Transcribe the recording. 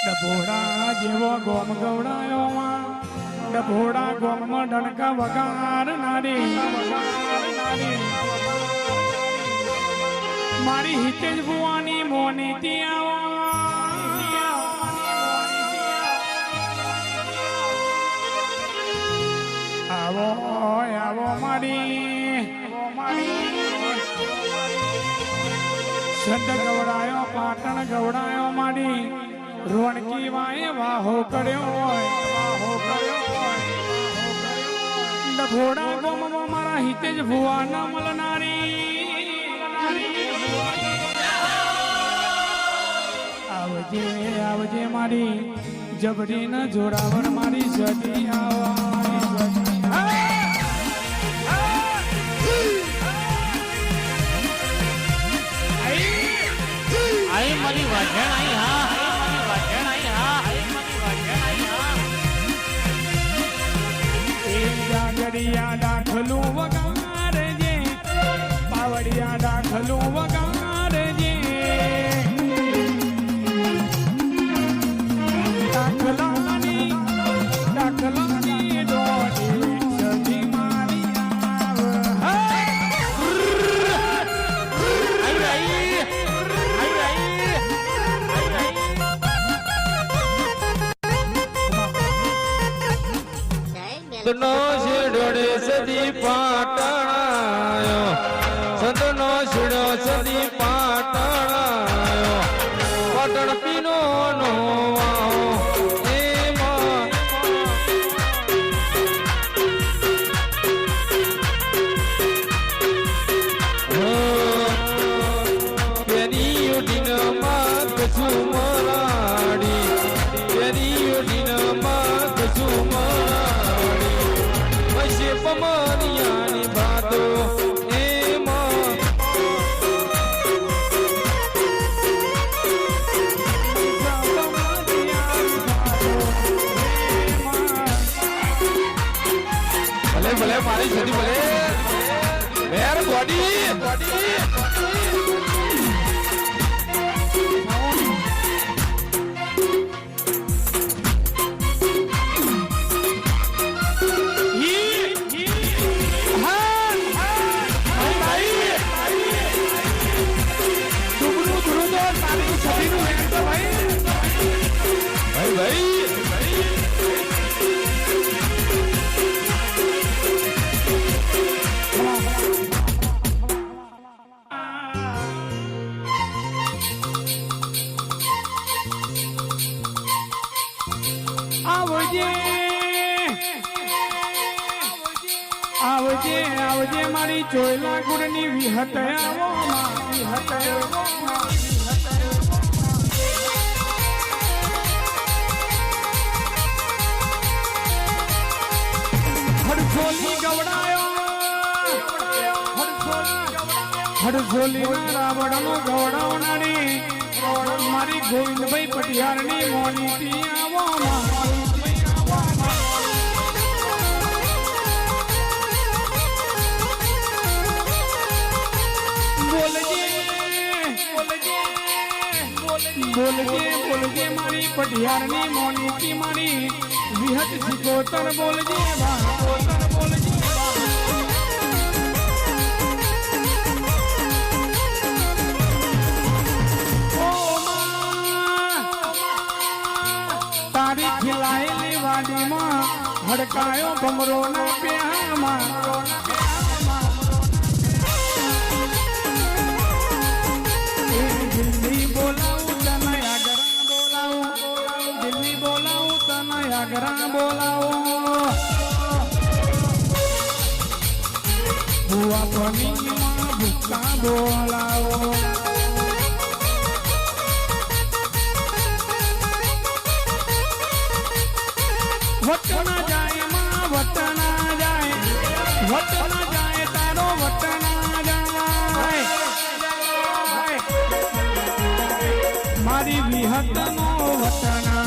ડભોડા જેવો ગોમ ગવડાયો ડભોડા ગોમમાં ડણકા વગાડનારી મારી હિતેજ ભુવાની મોની આવો સંત ગવડાયો, પાટણ ગવડાયો મારી રોણકી વાય વાહો કર્યો હોય. વાહો કર્યો હોય ડભોડા ગોમમાં મારા હિતે જ ભુવા ન મળનારી આવજે આવજે મારી જબરી ન જોડાવણ મારી સતી આવા સંતનો શીડોડે સદી પાટણાયો ભલે ભલે મારી છોડી ભલે. મેર બોડી બોડી આવજે. આવજે આવજે મારી ચોયલા ગુડની વિહત આવો વિહત મારી ગોવિંદભાઈ પટિયારની મોની આવો બોલજે બોલજે મારી પટિયારની મોની મારી. વિહત સિકોતર બોલજે બા બોલજે તારી ખીલાયેલી વાડીમાં હડકાયો ભમરો ના પ્યામાં દિલ્હી બોલાવું તને આગ્રા બોલાવું. ભૂવા પનીમાં ભૂકા બોલાવો. વટના જાય માં, વટના જાય. વટના જાય તારો, વટના જાય. મારી વિહત નો વટના